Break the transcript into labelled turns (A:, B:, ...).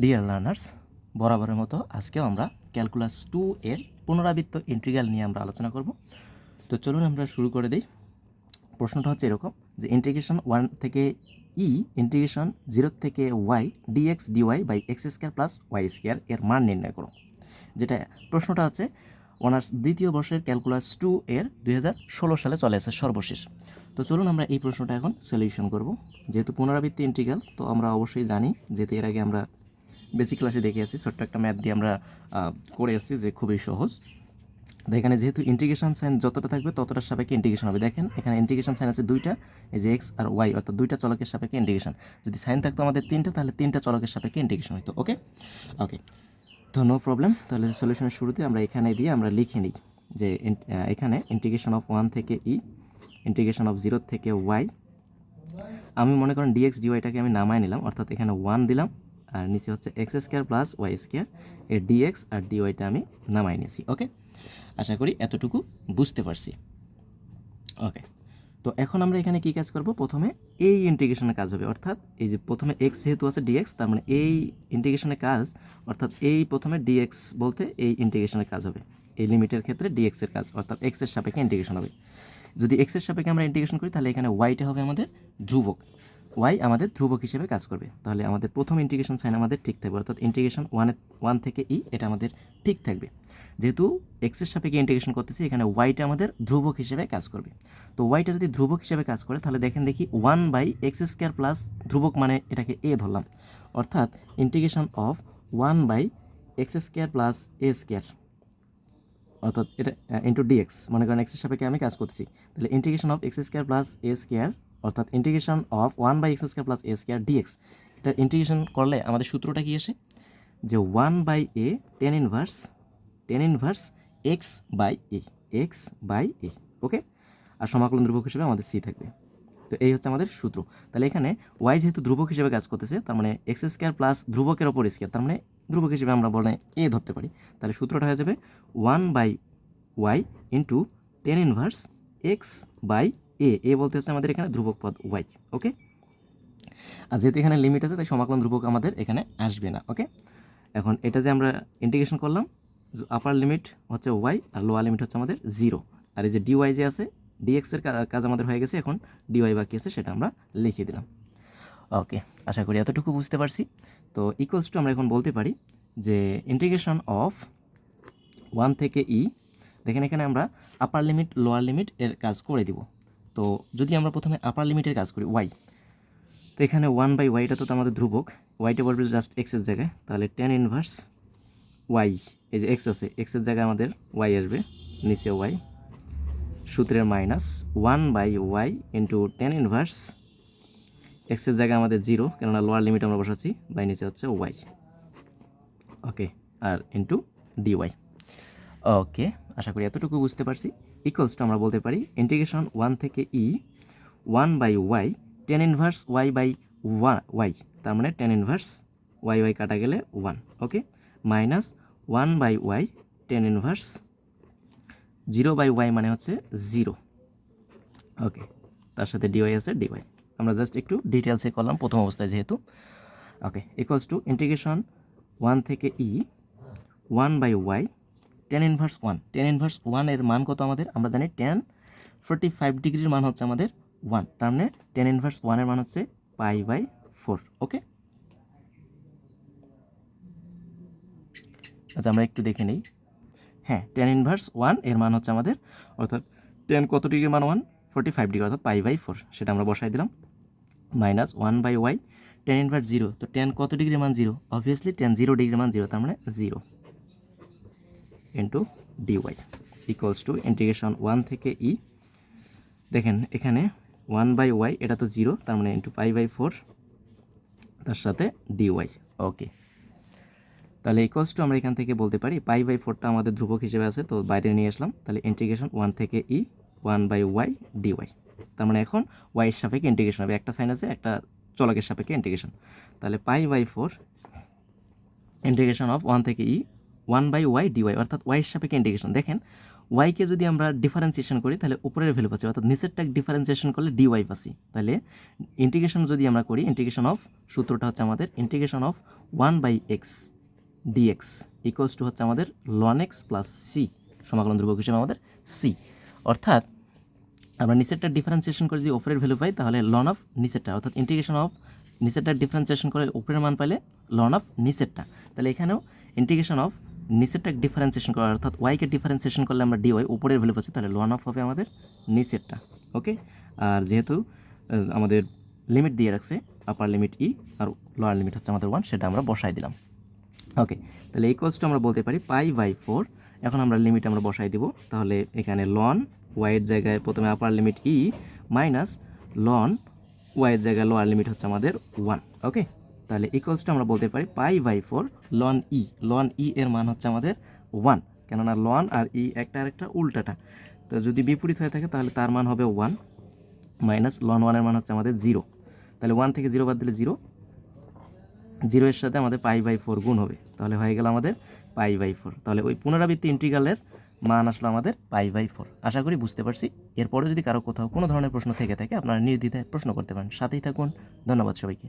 A: Dear learners বরাবরের মতো আজকেও আমরা ক্যালকুলাস টু এর পুনরাবৃত্ত ইন্টিগ্রাল নিয়ে আমরা আলোচনা করব। তো চলুন আমরা শুরু করে দিই। প্রশ্নটা হচ্ছে এরকম যে ইন্টিগ্রেশন ওয়ান থেকে ই ইন্টিগ্রেশন জিরো থেকে y dx dy by x square plus y square এর মান নির্ণয় করো। যেটা প্রশ্নটা হচ্ছে অনার্স দ্বিতীয় বর্ষের ক্যালকুলাস টু এর দুই হাজার ষোলো সালে চলে আসে সর্বশেষ। তো চলুন আমরা এই প্রশ্নটা এখন সলিউশন করব। যেহেতু পুনরাবৃত্তি ইন্টিগ্রাল তো আমরা অবশ্যই জানি, যেহেতু এর আগে আমরা বেসিক ক্লাসে দেখে আসছি, ছোট্ট একটা ম্যাথ দিয়ে আমরা করে এসেছি যে খুবই সহজ। তো এখানে যেহেতু ইন্টিগ্রেশন সাইন যতটা থাকবে ততটার সাপেক্ষে ইন্টিগ্রেশন হবে। দেখেন, এখানে ইন্টিগ্রেশন সাইন আছে দুইটা, এই যে এক্স আর ওয়াই অর্থাৎ দুইটা চলকের সাপেক্ষে ইন্টিগ্রেশন যদি সাইন থাকতো আমাদের তিনটা, তাহলে তিনটা চলকের সাপেক্ষে ইন্টিগ্রেশন হতো ওকে ওকে তো নো প্রবলেম তাহলে সলিউশনের শুরুতে আমরা এখানে দিয়ে আমরা লিখে নিই যে এখানে ইন্টিগ্রেশন অফ ওয়ান থেকে ই ইন্টিগ্রেশন অফ জিরো থেকে ওয়াই আমি মনে করেন ডিএক্স ডিওয়াইটাকে আমি নামায় নিলাম, অর্থাৎ এখানে ওয়ান দিলাম। আর নিচে হচ্ছে x square plus y square এর ডিএক্স আর ডিওয়াইটা আমি নামাই নিয়েছি ওকে আশা করি এতটুকু বুঝতে পারছি ওকে তো এখন আমরা এখানে কি কাজ করব? প্রথমে এই ইন্টিগ্রেশনের কাজ হবে, অর্থাৎ এই যে প্রথমে এক্স যেহেতু আছে ডিএক্স তার মানে এই ইন্টিগ্রেশনের কাজ, অর্থাৎ এই প্রথমে ডিএক্স বলতে এই ইন্টিগ্রেশনের কাজ হবে, এই লিমিটের ক্ষেত্রে ডিএক্সের কাজ, অর্থাৎ এক্সের সাপেক্ষে ইন্টিগ্রেশন হবে। যদি এক্সের সাপেক্ষে আমরা ইন্টিগ্রেশন করি, তাহলে এখানে ওয়াইটা হবে আমাদের ধ্রুবক। ওয়াই আমাদের ধ্রুবক হিসেবে কাজ করবে। তাহলে আমাদের প্রথম ইন্টিগ্রেশন সাইন আমাদের ঠিক থাকবে, অর্থাৎ ইন্টিগ্রেশন ওয়ানে ওয়ান থেকে ই এটা আমাদের ঠিক থাকবে। যেহেতু এক্সের সাপেক্ষে ইন্টিগ্রেশন করতেছি, এখানে ওয়াইটা আমাদের ধ্রুবক হিসেবে কাজ করবে। তো ওয়াইটা যদি ধ্রুবক হিসেবে কাজ করে, তাহলে দেখেন দেখি one by x square plus ধ্রুবক মানে এটাকে এ ধরলাম। অর্থাৎ integration of one by x square plus a square অর্থাৎ এটা ইন্টু ডিএক্স মনে করেন এক্সের সাপেক্ষে আমি কাজ করতেছি। তাহলে integration of x square plus a square অর্থাৎ integration of one by x square plus a square dx এটা ইন্টিগ্রেশন করলে আমাদের সূত্রটা কি আসে? যে one by a tan inverse tan inverse x by a x by a okay আর সমাকলন ধ্রুবক হিসেবে আমাদের সি থাকবে। তো এই হচ্ছে আমাদের সূত্র। তাহলে এখানে ওয়াই যেহেতু ধ্রুবক হিসেবে কাজ করতেছে, তার মানে এক্স স্কোয়ার প্লাস ধ্রুবকের ওপর স্কোয়ার তার মানে ধ্রুবক হিসেবে আমরা বলে এ ধরতে পারি। তাহলে সূত্রটা হয়ে যাবে one by y into tan inverse x by a a বলতে হচ্ছে আমাদের এখানে ধ্রুবক পদ ওয়াই, ওকে? আর যেহেতু এখানে লিমিট আছে, তাই সমাকলন ধ্রুবক আমাদের এখানে আসবে না, ওকে? এখন এটা যে আমরা ইন্টিগ্রেশন করলাম আপার লিমিট হচ্ছে ওয়াই আর লোয়ার লিমিট হচ্ছে আমাদের জিরো আর এই যে ডিওয়াই যে আছে ডিএক্সের কাজ আমাদের হয়ে গেছে, এখন ডিওয়াই বাকি আছে, সেটা আমরা লিখে দিলাম। ওকে, আশা করি এতটুকু বুঝতে পারছি। তো ইকুয়ালস টু আমরা এখন বলতে পারি যে ইন্টিগ্রেশন অফ ওয়ান থেকে ই দেখেন এখানে আমরা আপার লিমিট লোয়ার লিমিট এর কাজ করে দিব। তো যদি আমরা প্রথমে আপার লিমিটের কাজ করি ওয়াই তো এখানে ওয়ান বাই ওয়াইটা তো আমাদের ধ্রুবক ওয়াইটা বলবে জাস্ট এক্সের জায়গায়, তাহলে টেন ইনভার্স ওয়াই এই যে এক্স আছে এক্সের জায়গায় আমাদের ওয়াই আসবে, নিচে ওয়াই সূত্রের minus one by y into tan inverse এক্সের জায়গায় আমাদের জিরো কেননা লোয়ার লিমিট আমরা বসাচ্ছি বাই নিচে হচ্ছে ওয়াই ওকে আর ইন্টু ডিওয়াই ওকে আশা করি এতটুকু বুঝতে পারছি। ইকুয়ালস টু আমরা বলতে পারি ইন্টিগ্রেশন ওয়ান থেকে e one by y tan inverse y by one y তার মানে টেন ইনভার্স ওয়াই ওয়াই কাটা গেলে one okay minus one by y tan inverse zero by y মানে হচ্ছে জিরো ওকে তার সাথে ডিওয়াই আছে ডিওয়াই আমরা জাস্ট একটু ডিটেলসে করলাম প্রথম অবস্থায় যেহেতু okay equals to integration one থেকে e one by y tan inverse one tan inverse ওয়ানের মান কত আমাদের? আমরা জানি টেন ফোরটি ফাইভ ডিগ্রির মান হচ্ছে আমাদের ওয়ান তার মানে টেন ইনভার্স ওয়ানের মান হচ্ছে পাই বাই ফোর ওকে আচ্ছা আমরা একটু দেখে নিই। হ্যাঁ টেন ইনভার্স ওয়ানের মান হচ্ছে আমাদের, অর্থাৎ টেন কত ডিগ্রির মান? ওয়ান ফোরটি ফাইভ ডিগ্রি অর্থাৎ পাই বাই ফোর সেটা আমরা বসাই দিলাম। Minus one by y tan inverse zero তো টেন কত ডিগ্রি মান zero obviously tan zero degree মান জিরো তার মানে zero into dy equals to integration one থেকে ই দেখেন, এখানে ওয়ান বাই ওয়াই এটা তো জিরো তার মানে ইন্টু পাই বাই ফোর তার সাথে ডিওয়াই ওকে তাহলে ইকুয়ালস টু আমরা এখান থেকে বলতে পারি পাই বাই ফোরটা আমাদের ধ্রুবক হিসেবে আছে, তো বাইরে নিয়ে আসলাম, তাহলে ইন্টিগ্রেশন ওয়ান থেকে e one by y dy তার মানে এখন ওয়াইয়ের সাপেক্ষে ইন্টিগ্রেশন হবে, একটা সাইন আছে, একটা চলকের সাপেক্ষে ইন্টিগ্রেশন তাহলে pi by four integration of one থেকে e one by y dy অর্থাৎ ওয়াইয়ের সাপেক্ষে ইন্টিগ্রেশন দেখেন ওয়াইকে যদি আমরা ডিফারেন্সিয়েশন করি, তাহলে উপরের ভ্যালু পাচ্ছি, অর্থাৎ নিচেরটা ডিফারেন্সিয়েশন করলে ডি ওয়াই পাচ্ছি। তাহলে ইন্টিগ্রেশন যদি আমরা করি ইন্টিগ্রেশন অফ সূত্রটা হচ্ছে আমাদের integration of one by x dx equals to হচ্ছে আমাদের লন এক্স প্লাস সি সমাকলন ধ্রুবক হিসেবে আমাদের সি অর্থাৎ আমরা নিচেরটা ডিফারেন্সিয়েশন করে যদি ওপরের ভ্যালু পাই, তাহলে লন অফ নিচেরটা, অর্থাৎ ইন্টিগ্রেশন অফ নিচেরটা ডিফারেন্সিয়েশন করে উপরের মান পাইলে লন অফ নিচেরটা। তাহলে এখানেও ইন্টিগ্রেশন অফ নিচেরটা ডিফারেন্সিয়েশন করা অর্থাৎ ওয়াইকে ডিফারেন্সিয়েশন করলে আমরা ডি ওয়াই উপরের ভ্যালু পাচ্ছি, তাহলে লন অফ হবে আমাদের নিচেরটা ওকে আর যেহেতু আমাদের লিমিট দিয়ে রাখছে আপার লিমিট ই আর লোয়ার লিমিট হচ্ছে আমাদের ওয়ান সেটা আমরা বসাই দিলাম ওকে তাহলে এই কোর্সটা আমরা বলতে পারি পাই বাই ফোর এখন আমরা লিমিট আমরা বসাই দিব, তাহলে এখানে লন ওয়াইয়ের জায়গায় প্রথমে আপার লিমিট ই মাইনাস লন ওয়াইয়ের জায়গায় লোয়ার লিমিট হচ্ছে আমাদের ওয়ান ওকে তাহলে ইকুয়ালসটা আমরা বলতে পারি পাই বাই ফোর লন ই লন ই এর মান হচ্ছে আমাদের ওয়ান কেননা লন আর ই একটা আরেকটা উল্টাটা। তো যদি বিপরীত হয়ে থাকে তাহলে তার মান হবে ওয়ান মাইনাস লন ওয়ানের মান হচ্ছে আমাদের জিরো তাহলে ওয়ান থেকে জিরো বাদ দিলে জিরো জিরো এর সাথে আমাদের পাই বাই ফোর গুণ হবে। তাহলে হয়ে গেল আমাদের পাই বাই ফোর। তাহলে ওই পুনরাবৃত্তি ইন্টিগ্রালের মান আসলো আমাদের পাই বাই ফোর। আশা করি বুঝতে পারছি। এরপরে যদি কারও কোথাও কোনো ধরনের প্রশ্ন থেকে থাকে আপনারা নির্দ্বিধায় প্রশ্ন করতে পারেন। সাথেই থাকুন। ধন্যবাদ সবাইকে।